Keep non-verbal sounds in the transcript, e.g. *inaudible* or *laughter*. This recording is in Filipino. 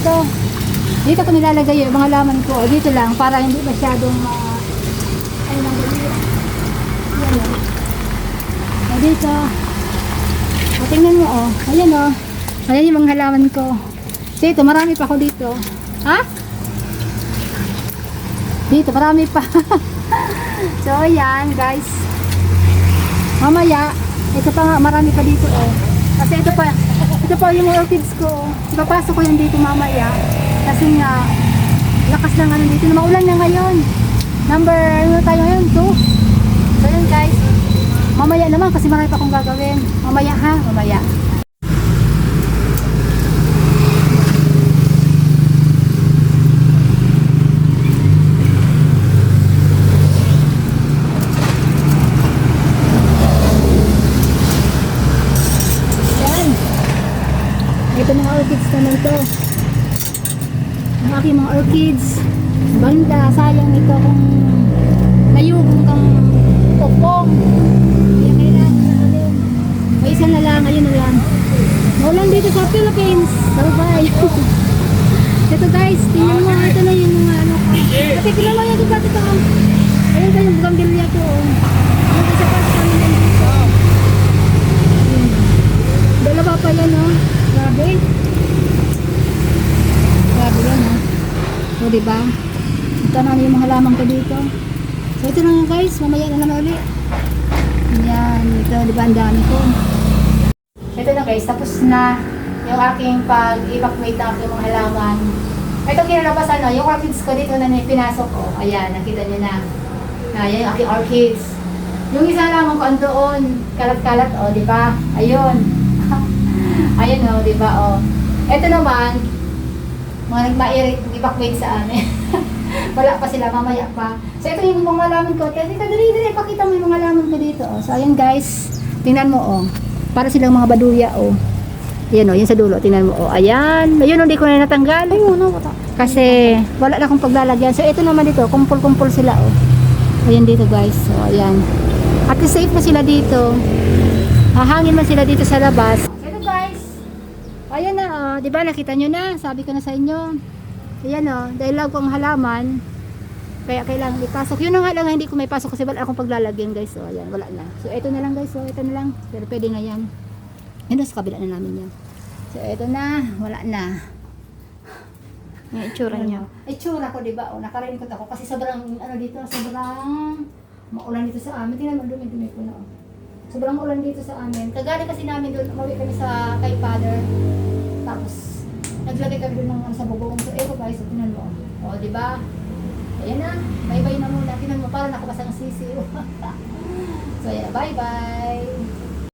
Dito ko nilalagay yung mga laman ko. Dito lang, para hindi masyadong ma... Ano lang ganyan. Yan o. O, dito. O, tingnan mo o. Ayan o. Ayan yung mga halaman ko. Dito, marami pa ako dito. Ha? Dito, marami pa. *laughs* so, ayan, guys. Mamaya, ito pa nga, marami pa dito oh. Kasi ito pa, ito pa yung orchids ko. Ipapasok ko yan dito mamaya. Kasi nga, lakas ng ano dito. Maulan na ngayon. Number, ano tayo ngayon? 2. So yun guys. Mamaya naman kasi marami pa akong gagawin. Mamaya ha, mamaya. Yan. Ito mga orchids naman to. Ang aking mga orchids. Banda, sayang ito kung nayubong kang popong. Kaya kailangan na ulit. May isa na lang, ayun na lang. Maulan dito sa Philippines. Bye-bye. *laughs* ito guys, tingnan mo. Ito na yung mga ano ko. Ate, tingnan mo yung dito ito. Ayun yung bugambilya ko. oh. Pa sa kami nandito. Ayun. Dalawa pa yan, oh. Grabe. Grabe yan, oh. O, diba? Ito na yung mga halaman ko dito. So, ito na nga guys. Mamaya na naman ulit. Yan. Ito, diba? Ang dami ko. Ito na guys. Tapos na yung aking pag-evacuate ng aking mga halaman. Ito kinalabasan, no? Yung orchids ko dito na pinasok ko. Ayan, nakita nyo na. Na, yan yung aking orchids. Yung isa halaman ko andoon. Kalat-kalat, o, di ba? Ayun. *laughs* Ayun, o, di ba, o. Ito naman, mga nagma-evacuate sa amin. *laughs* Wala pa sila, mamaya pa. So, ito yung mga laman ko. Kasi dali, dali, pakita mo yung mga laman ko dito. Oh. So, ayun guys. Tingnan mo, oh. Para silang mga baduya, oh. Yan, oh. Yan sa dulo. Tingnan mo, oh. Ayan. Ayun, hindi ko na natanggal. Ay, no, Kasi, wala na akong paglalagyan. So, ito naman dito. Kumpul-kumpul sila, oh. Ayan dito, guys. So, ayan. At safe na sila dito. Hahangin man sila dito sa labas. Ayan na, oh. di ba nakita nyo na? Sabi ko na sa inyo. Ayan oh, dahil love ko ang halaman, kaya kailangan ipasok. Yun na nga lang, hindi ko may pasok kasi wala akong paglalagyan guys. So, ayan, wala na. So, ito na lang guys. So, ito na lang. Pero pwede na yan. Yun, sa kabila na namin yan. So, ito na. Wala na. Yung itsura niya. Ay, tsura ko, di ba? O, nakaraingot ako. Kasi sobrang, ano dito, sobrang maulan dito sa amin. Tingnan mo, dumi-dumi ko na. Oh. Sobrang maulan dito sa amin. Kagaling kasi namin doon, umuwi kami sa kay father. Naglagay kami doon ng sa bubong. So, eto guys, so, tingnan mo. O, di ba? Ayan na. Bye-bye na muna. Tingnan mo, parang nakabasang sisiw. *laughs* so, ayan. Bye-bye.